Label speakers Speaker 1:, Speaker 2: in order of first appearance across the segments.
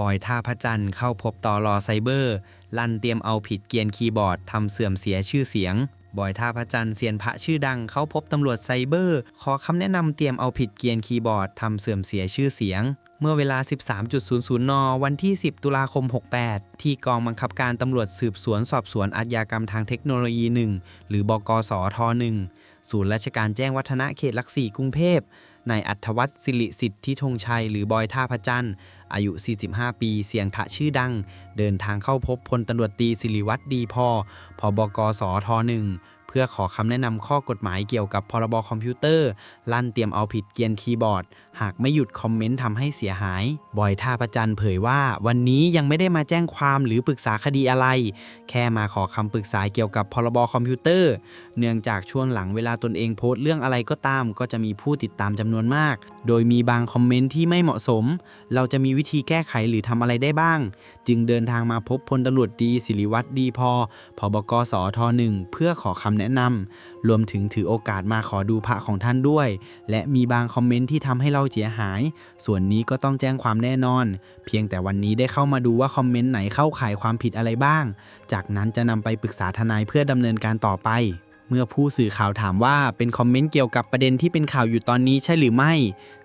Speaker 1: บอยท่าพระจันทร์เข้าพบต่อรอไซเบอร์ ลั่นเตรียมเอาผิดเกียนคีย์บอร์ดทำเสื่อมเสียชื่อเสียง บอยท่าพระจันทร์เซียนพระชื่อดังเข้าพบตำรวจไซเบอร์ ขอคำแนะนำเตรียมเอาผิดเกียนคีย์บอร์ดทำเสื่อมเสียชื่อเสียง เมื่อเวลา 13.00 น วันที่ 10 ตุลาคม 68 ที่กองบังคับการตำรวจสืบสวนสอบสวนอาชญากรรมทางเทคโนโลยี 1 หรือบกสท1ศูนย์ราชการแจ้งวัฒนะเขตหลักสี่กรุงเทพนายอัธวัฒน์สิริสิทธิธงชัย หรือบอยท่าพระจันทร์ อายุ 45 ปี เสียงทะชื่อดัง เดินทางเข้าพบพลตำรวจตรีสิริวัตรดีพอพอบกสทหนึ่ง พื่อขอคำแนะนำข้อกฎหมายเกี่ยวกับพรบคอมพิวเตอร์ ลั่นเตรียมเอาผิดเกียนคีย์บอร์ด หากไม่หยุดคอมเมนต์ทำให้เสียหาย บอยท่าประจันเผยว่า วันนี้ยังไม่ได้มาแจ้งความหรือปรึกษาคดีอะไร แค่มาขอคำปรึกษาเกี่ยวกับพรบคอมพิวเตอร์ เนื่องจากช่วงหลังเวลาตนเองโพสต์เรื่องอะไรก็ตาม ก็จะมีผู้ติดตามจำนวนมาก โดยมีบางคอมเมนต์ที่ไม่เหมาะสม เราจะมีวิธีแก้ไขหรือทำอะไรได้บ้าง จึงเดินทางมาพบพลตำรวจดีสิริวัตรดีพอพบกสทหนึ่งเพื่อขอคำแนะนำรวมถึงถือโอกาสมาขอดูพระของท่านด้วย และมีบางคอมเมนต์ที่ทำให้เราเสียหาย ส่วนนี้ก็ต้องแจ้งความแน่นอน เพียงแต่วันนี้ได้เข้ามาดูว่าคอมเมนต์ไหนเข้าข่ายความผิดอะไรบ้าง จากนั้นจะนำไปปรึกษาทนายเพื่อดำเนินการต่อไปเมื่อผู้สื่อข่าวถามว่าเป็นคอมเมนต์เกี่ยวกับประเด็นที่เป็นข่าวอยู่ตอนนี้ใช่หรือไม่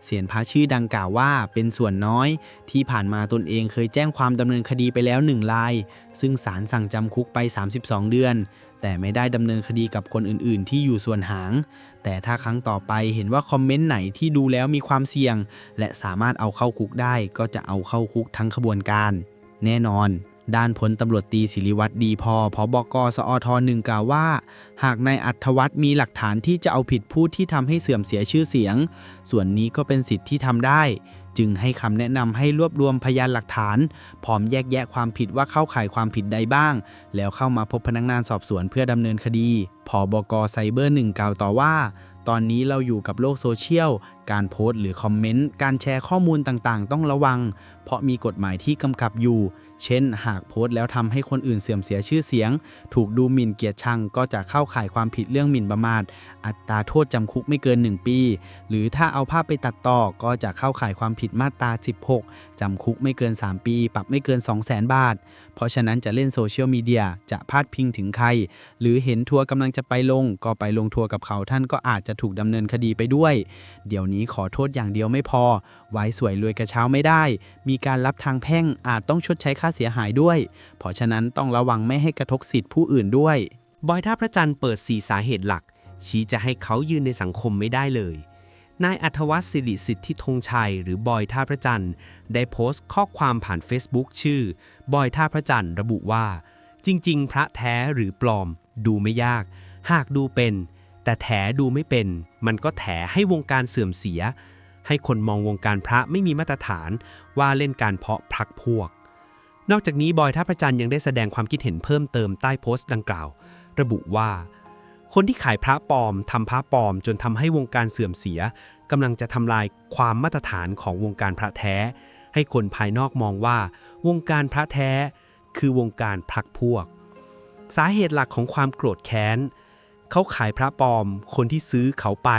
Speaker 1: เสียนพระชื่อดังกล่าวว่าเป็นส่วนน้อย ที่ผ่านมาตนเองเคยแจ้งความดำเนินคดีไปแล้วหนึ่งราย ซึ่งศาลสั่งจำคุกไป 32 เดือน แต่ไม่ได้ดำเนินคดีกับคนอื่นๆ ที่อยู่ส่วนหาง แต่ถ้าครั้งต่อไปเห็นว่าคอมเมนต์ไหนที่ดูแล้วมีความเสี่ยง และสามารถเอาเข้าคุกได้ก็จะเอาเข้าคุกทั้งขบวนการ แน่นอนด้านพลตำรวจตีศิริวัตรดีพอพบกสอทหนึ่งกล่าวว่า หากนายอัธวัฒน์มีหลักฐานที่จะเอาผิดผู้ที่ทำให้เสื่อมเสียชื่อเสียง ส่วนนี้ก็เป็นสิทธิ์ที่ทำได้ จึงให้คำแนะนำให้รวบรวมพยานหลักฐาน พร้อมแยกแยะความผิดว่าเข้าข่ายความผิดใดบ้าง แล้วเข้ามาพบพนักงานสอบสวนเพื่อดำเนินคดีผอบกไซเบอร์หนึ่งกล่าวต่อว่า ตอนนี้เราอยู่กับโลกโซเชียล การโพสต์หรือคอมเมนต์ การแชร์ข้อมูลต่างๆ ต้องระวัง เพราะมีกฎหมายที่กำกับอยู่ เช่น หากโพสต์แล้วทำให้คนอื่นเสื่อมเสียชื่อเสียง ถูกดูหมิ่นเกียรติชังก็จะเข้าข่ายความผิดเรื่องหมิ่นประมาท อัตราโทษจำคุกไม่เกิน 1 ปี หรือถ้าเอาภาพไปตัดต่อก็จะเข้าข่ายความผิดมาตรา 16จำคุกไม่เกิน 3 ปี ปรับไม่เกิน 200,000 บาท เพราะฉะนั้นจะเล่นโซเชียลมีเดียจะพาดพิงถึงใคร หรือเห็นทัวร์กำลังจะไปลง ก็ไปลงทัวร์กับเขาท่านก็อาจจะถูกดำเนินคดีไปด้วย เดี๋ยวนี้ขอโทษอย่างเดียวไม่พอ ไว้สวยรวยกระเช้าไม่ได้ มีการรับทางแพ่งอาจต้องชดใช้ค่าเสียหายด้วย เพราะฉะนั้นต้องระวังไม่ให้กระทบสิทธิผู้อื่นด้วย
Speaker 2: บอยท่าพระจันทร์เปิด 4 สาเหตุหลัก ชี้จะให้เขายืนในสังคมไม่ได้เลยนายอัธวัฒน์สิริสิทธิธงชัย หรือบอยท่าพระจันทร์ ได้โพสต์ข้อความผ่าน Facebook ชื่อ บอยท่าพระจันทร์ระบุว่า จริง ๆ พระแท้หรือปลอม ดูไม่ยาก หากดูเป็น แต่แถดูไม่เป็น มันก็แถให้วงการเสื่อมเสีย ให้คนมองวงการพระไม่มีมาตรฐานว่าเล่นการเพาะพรักพวก นอกจากนี้บอยท่าพระจันทร์ยังได้แสดงความคิดเห็นเพิ่มเติมใต้โพสต์ดังกล่าว ระบุว่า คนที่ขายพระปลอมทำพระปลอม จนทำให้วงการเสื่อมเสียกำลังจะทำลายความมาตรฐานของวงการพระแท้ ให้คนภายนอกมองว่า วงการพระแท้ คือวงการพรักพวก สาเหตุหลักของความโกรธแค้น เขาขายพระปลอม คนที่ซื้อเขาไป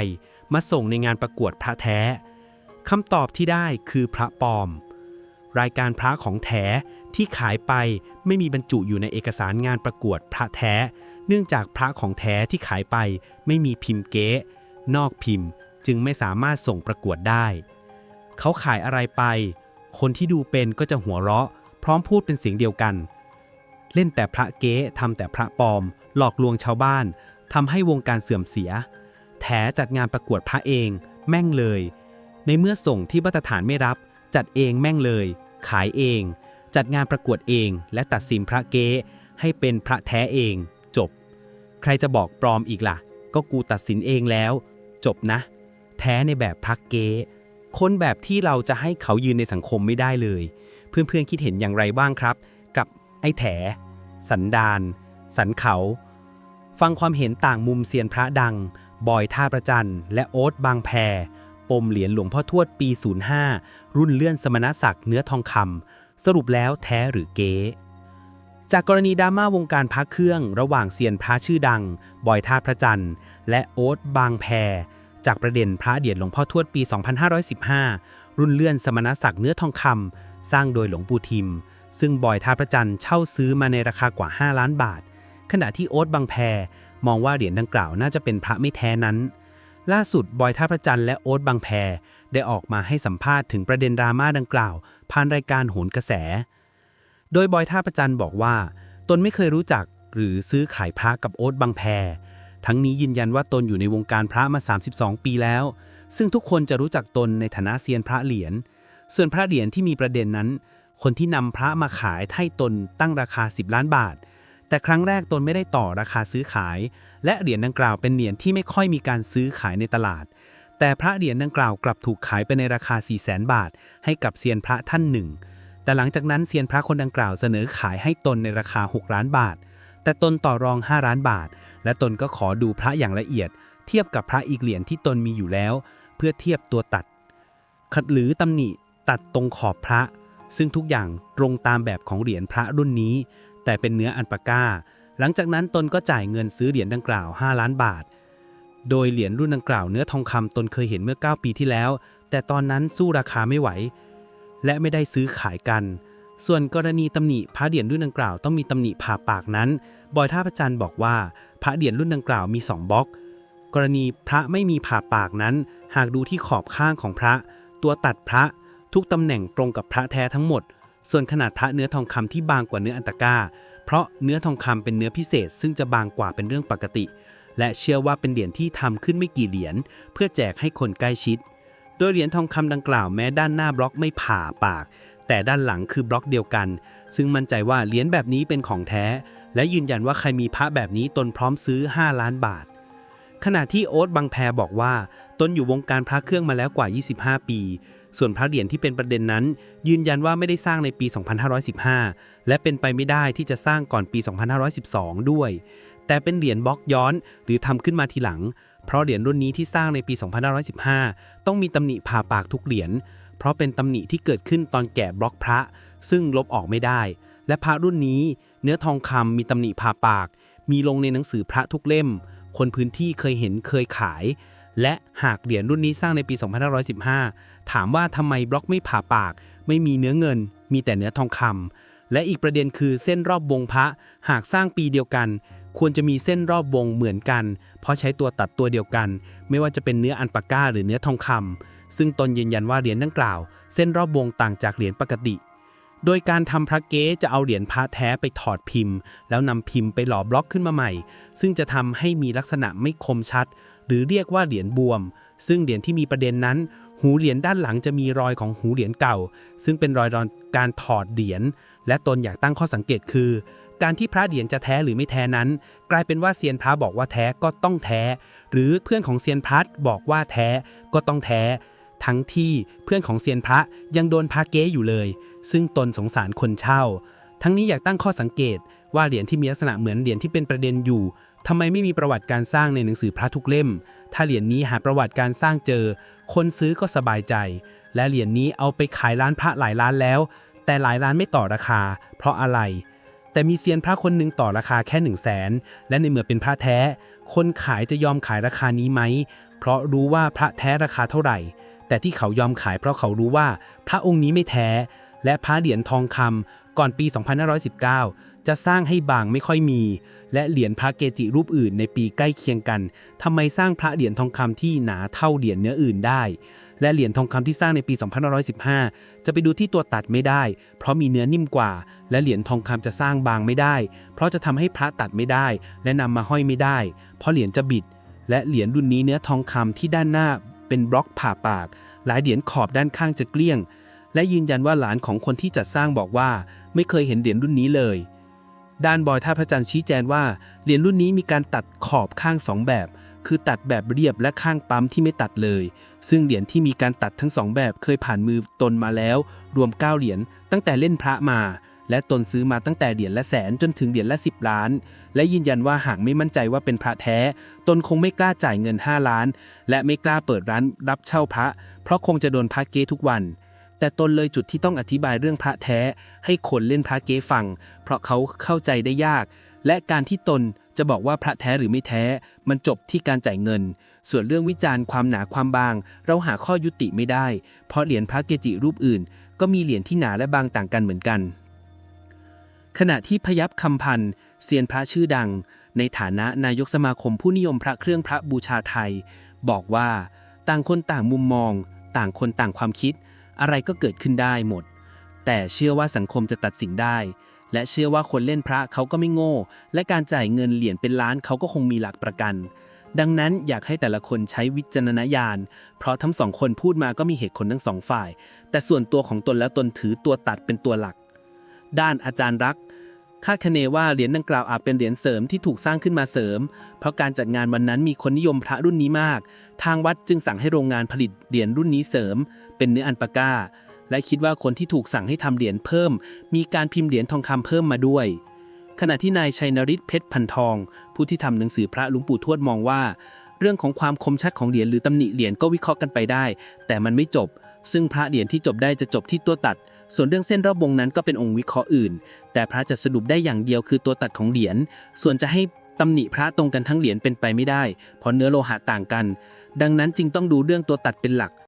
Speaker 2: มาส่งในงานประกวดพระแท้คำตอบที่ได้คือพระปลอม รายการพระของแท้ที่ขายไปไม่มีบรรจุอยู่ในเอกสารงานประกวดพระแท้ เนื่องจากพระของแท้ที่ขายไปไม่มีพิมพ์เก๊นอกพิมพ์จึงไม่สามารถส่งประกวดได้ เขาขายอะไรไป คนที่ดูเป็นก็จะหัวเราะ พร้อมพูดเป็นเสียงเดียวกัน เล่นแต่พระเก๊ทำแต่พระปลอม หลอกลวงชาวบ้านทำให้วงการเสื่อมเสีย แถจัดงานประกวดพระเอง แม่งเลย ในเมื่อส่งที่มาตรฐานไม่รับ จัดเองแม่งเลย ขายเอง จัดงานประกวดเอง และตัดสินพระเก๊ให้เป็นพระแท้เอง จบ ใครจะบอกปลอมอีกล่ะ ก็กูตัดสินเองแล้ว จบนะ แท้ในแบบพระเก๊ คนแบบที่เราจะให้เขายืนในสังคมไม่ได้เลย เพื่อนๆคิดเห็นอย่างไรบ้างครับ กับไอ้แถ สันดานสันเขา ฟังความเห็นต่างมุมเซียนพระดัง บอยท่าประจันและโอ๊ตบางแพปมเหรียญหลวงพ่อทวดปี 05 รุ่นเลื่อนสมณศักดิ์เนื้อทองคำสรุปแล้วแท้หรือเก๊จากกรณีดราม่าวงการพระเครื่อง ระหว่างเซียนพระชื่อดัง บอยท่าพระจันทร์และโอ๊ตบางแพ จากประเด็นพระเดียดหลวงพ่อทวดปี 2515 รุ่นเลื่อนสมณศักดิ์เนื้อทองคำสร้างโดยหลวงปู่ทิม ซึ่งบอยท่าพระจันทร์เช่าซื้อมาในราคากว่า 5 ล้านบาท ขณะที่โอ๊ตบางแพมองว่าเหรียญดังกล่าวน่าจะเป็นพระไม่แท้นั้น ล่าสุดบอยท่าพระจันทร์และโอ๊ตบางแพได้ออกมาให้สัมภาษณ์ถึงประเด็นดราม่าดังกล่าว ผ่านรายการโหนกระแส โดยบอยท่าพระจันบอกว่า ตนไม่เคยรู้จักหรือซื้อขายพระกับโอ๊ตบางแพ ทั้งนี้ยืนยันว่าตนอยู่ในวงการพระมา 32 ปีแล้ว ซึ่งทุกคนจะรู้จักตนในฐานะเซียนพระเหรียญ ส่วนพระเหรียญที่มีประเด็นนั้น คนที่นำพระมาขายให้ตนตั้งราคา 10 ล้านบาท แต่ครั้งแรกตนไม่ได้ต่อราคาซื้อขาย และเหรียญดังกล่าวเป็นเหรียญที่ไม่ค่อยมีการซื้อขายในตลาด แต่พระเหรียญดังกล่าวกลับถูกขายไปในราคา 4 0 0แสนบาท ให้กับเซียนพระท่านหนึ่ง แต่หลังจากนั้นเซียนพระคนดังกล่าวเสนอขายให้ตนในราคา 6 ล้านบาท แต่ตนต่อรอง 5 ล้านบาท และตนก็ขอดูพระอย่างละเอียด เทียบกับพระอีกเหรียญที่ตนมีอยู่แล้ว เพื่อเทียบตัวตัด ขัดหรือตำหนิตัดตรงขอบพระ ซึ่งทุกอย่างตรงตามแบบของเหรียญพระรุ่นนี้ แต่เป็นเนื้ออันปาก้า หลังจากนั้นตนก็จ่ายเงินซื้อเหรียญดังกล่าว 5 ล้านบาท โดยเหรียญรุ่นดังกล่าวเนื้อทองคำตนเคยเห็นเมื่อ 9 ปีที่แล้ว แต่ตอนนั้นสู้ราคาไม่ไหว และไม่ได้ซื้อขายกันส่วนกรณีตำหนิพระเหรียญรุ่นดังกล่าวต้องมีตำหนิผ่าปากนั้น บอยท่าพระจันทร์บอกว่า พระเหรียญรุ่นดังกล่าวมี 2บล็อก กรณีพระไม่มีผ่าปากนั้น หากดูที่ขอบข้างของพระ ตัวตัดพระทุกตำแหน่งตรงกับพระแท้ทั้งหมด ส่วนขนาดพระเนื้อทองคำที่บางกว่าเนื้ออันตะก้า เพราะเนื้อทองคำเป็นเนื้อพิเศษ ซึ่งจะบางกว่าเป็นเรื่องปกติ และเชื่อว่าเป็นเหรียญที่ทำขึ้นไม่กี่เหรียญเพื่อแจกให้คนใกล้ชิด โดยเหรียญทองคำดังกล่าวแม้ด้านหน้าบล็อกไม่ผ่าปาก แต่ด้านหลังคือบล็อกเดียวกัน ซึ่งมั่นใจว่าเหรียญแบบนี้เป็นของแท้ และยืนยันว่าใครมีพระแบบนี้ตนพร้อมซื้อ 5 ล้านบาท ขณะที่โอ๊ตบางแพรบอกว่า ตนอยู่วงการพระเครื่องมาแล้วกว่า 25 ปี ส่วนพระเหรียญที่เป็นประเด็นนั้น ยืนยันว่าไม่ได้สร้างในปี 2515 และเป็นไปไม่ได้ที่จะสร้างก่อนปี 2512 ด้วย แต่เป็นเหรียญบล็อกย้อนหรือทำขึ้นมาทีหลัง เพราะเหรียญรุ่นนี้ที่สร้างในปี 2515 ต้องมีตำหนิผ่าปากทุกเหรียญเพราะเป็นตำหนิที่เกิดขึ้นตอนแกะบล็อกพระ ซึ่งลบออกไม่ได้ และพระรุ่นนี้ เนื้อทองคำมีตำหนิผ่าปาก มีลงในหนังสือพระทุกเล่ม คนพื้นที่เคยเห็นเคยขาย และหากเหรียญรุ่นนี้สร้างในปี 2515 ถามว่าทำไมบล็อกไม่ผ่าปาก ไม่มีเนื้อเงิน มีแต่เนื้อทองคำและอีกประเด็นคือเส้นรอบวงพระ หากสร้างปีเดียวกัน ควรจะมีเส้นรอบวงเหมือนกัน เพราะใช้ตัวตัดตัวเดียวกัน ไม่ว่าจะเป็นเนื้ออันปาก้าหรือเนื้อทองคำซึ่งตนยืนยันว่าเหรียญดังกล่าว เส้นรอบวงต่างจากเหรียญปกติ โดยการทำพระเก๊จะเอาเหรียญพระแท้ไปถอดพิมพ์ แล้วนำพิมพ์ไปหล่อบล็อกขึ้นมาใหม่ ซึ่งจะทำให้มีลักษณะไม่คมชัด หรือเรียกว่าเหรียญบวม ซึ่งเหรียญที่มีประเด็นนั้น หูเหรียญด้านหลังจะมีรอยของหูเหรียญเก่า ซึ่งเป็นรอยรอนการถอดเหรียญและตนอยากตั้งข้อสังเกตคือ การที่พระเหรียญจะแท้หรือไม่แท้นั้น กลายเป็นว่าเซียนพระบอกว่าแท้ก็ต้องแท้ หรือเพื่อนของเซียนพระบอกว่าแท้ก็ต้องแท้ ทั้งที่เพื่อนของเซียนพระยังโดนพระเก๊อยู่เลย ซึ่งตนสงสารคนเช่า ทั้งนี้อยากตั้งข้อสังเกตว่าเหรียญที่มีลักษณะเหมือนเหรียญที่เป็นประเด็นอยู่ทำไมไม่มีประวัติการสร้างในหนังสือพระทุกเล่ม ถ้าเหรียญนี้หาประวัติการสร้างเจอ คนซื้อก็สบายใจ และเหรียญนี้เอาไปขายร้านพระหลายร้านแล้ว แต่หลายร้านไม่ต่อราคา เพราะอะไร แต่มีเซียนพระคนหนึ่งต่อราคาแค่1นึ่งแสนและในเมื่อเป็นพระแท้ คนขายจะยอมขายราคานี้ไหม เพราะรู้ว่าพระแท้ราคาเท่าไหร่ แต่ที่เขายอมขายเพราะเขารู้ว่าพระองค์นี้ไม่แท้ และพระเหรียญทองคำก่อนปี 2519 จะสร้างให้บางไม่ค่อยมี และเหรียญพระเกจิรูปอื่นในปีใกล้เคียงกันทำไมสร้างพระเหรียญทองคำที่หนาเท่าเหรียญเนื้ออื่นได้ และเหรียญทองคำที่สร้างในปี 2515 จะไปดูที่ตัวตัดไม่ได้ เพราะมีเนื้อนิ่มกว่า และเหรียญทองคำจะสร้างบางไม่ได้ เพราะจะทำให้พระตัดไม่ได้ และนำมาห้อยไม่ได้ เพราะเหรียญจะบิดและเหรียญรุ่นนี้เนื้อทองคำที่ด้านหน้า เป็นบล็อกผ่าปาก หลายเหรียญขอบด้านข้างจะเกลี้ยง และยืนยันว่าหลานของคนที่จัดสร้างบอกว่าไม่เคยเห็นเหรียญรุ่นนี้เลย ด้านบอยท่าพระจันทร์ชี้แจงว่าเหรียญรุ่นนี้มีการตัดขอบข้างสองแบบ คือตัดแบบเรียบและข้างปั๊มที่ไม่ตัดเลย ซึ่งเหรียญที่มีการตัดทั้งสองแบบเคยผ่านมือตนมาแล้ว รวม9เหรียญตั้งแต่เล่นพระมา และตนซื้อมาตั้งแต่เหรียญละแสนจนถึงเหรียญละ 10 ล้าน และยืนยันว่าหากไม่มั่นใจว่าเป็นพระแท้ ตนคงไม่กล้าจ่ายเงิน 5 ล้าน และไม่กล้าเปิดร้านรับเช่าพระ เพราะคงจะโดนพระเก้ทุกวัน แต่ตนเลยจุดที่ต้องอธิบายเรื่องพระแท้ ให้คนเล่นพระเก้ฟัง เพราะเขาเข้าใจได้ยาก และการที่ตนจะบอกว่าพระแท้หรือไม่แท้ มันจบที่การจ่ายเงิน ส่วนเรื่องวิจารณ์ความหนาความบาง เราหาข้อยุติไม่ได้ เพราะเหรียญพระเกจิรูปอื่น ก็มีเหรียญที่หนาและบางต่างกันเหมือนกัน ขณะที่พยับคำพันธ์เซียนพระชื่อดัง ในฐานะนายกสมาคมผู้นิยมพระเครื่องพระบูชาไทย บอกว่า ต่างคนต่างมุมมอง ต่างคนต่างความคิด อะไรก็เกิดขึ้นได้หมด แต่เชื่อว่าสังคมจะตัดสินได้ และเชื่อว่าคนเล่นพระเขาก็ไม่โง่ และการจ่ายเงินเหรียญเป็นล้านเขาก็คงมีหลักประกัน ดังนั้นอยากให้แต่ละคนใช้วิจารณญาณ เพราะทั้งสองคนพูดมาก็มีเหตุผลทั้งสองฝ่าย แต่ส่วนตัวของตนแล้วตนถือตัวตัดเป็นตัวหลัก ด้านอาจารย์รักคาดคะเนว่าเหรียญดังกล่าวอาจเป็นเหรียญเสริมที่ถูกสร้างขึ้นมาเสริม เพราะการจัดงานวันนั้นมีคนนิยมพระรุ่นนี้มาก ทางวัดจึงสั่งให้โรงงานผลิตเหรียญรุ่นนี้เสริม เป็นเนื้ออันปาก้า และคิดว่าคนที่ถูกสั่งให้ทำเหรียญเพิ่ม มีการพิมพ์เหรียญทองคำเพิ่มมาด้วย ขณะที่นายชัยนริศเพชรพันทอง ผู้ที่ทำหนังสือพระหลวงปู่ทวดมองว่า เรื่องของความคมชัดของเหรียญหรือตำหนิเหรียญก็วิเคราะห์กันไปได้ แต่มันไม่จบ ซึ่งพระเหรียญที่จบได้จะจบที่ตัวตัด ส่วนเรื่องเส้นรอบวงนั้นก็เป็นองค์วิเคราะห์อื่น แต่พระจะสรุปได้อย่างเดียวคือตัวตัดของเหรียญ ส่วนจะให้ตำหนิพระตรงกันทั้งเหรียญเป็นไปไม่ได้ เพราะเนื้อโลหะต่างกัน ดังนั้นจึงต้องดูเรื่องตัวตัดเป็นหลัก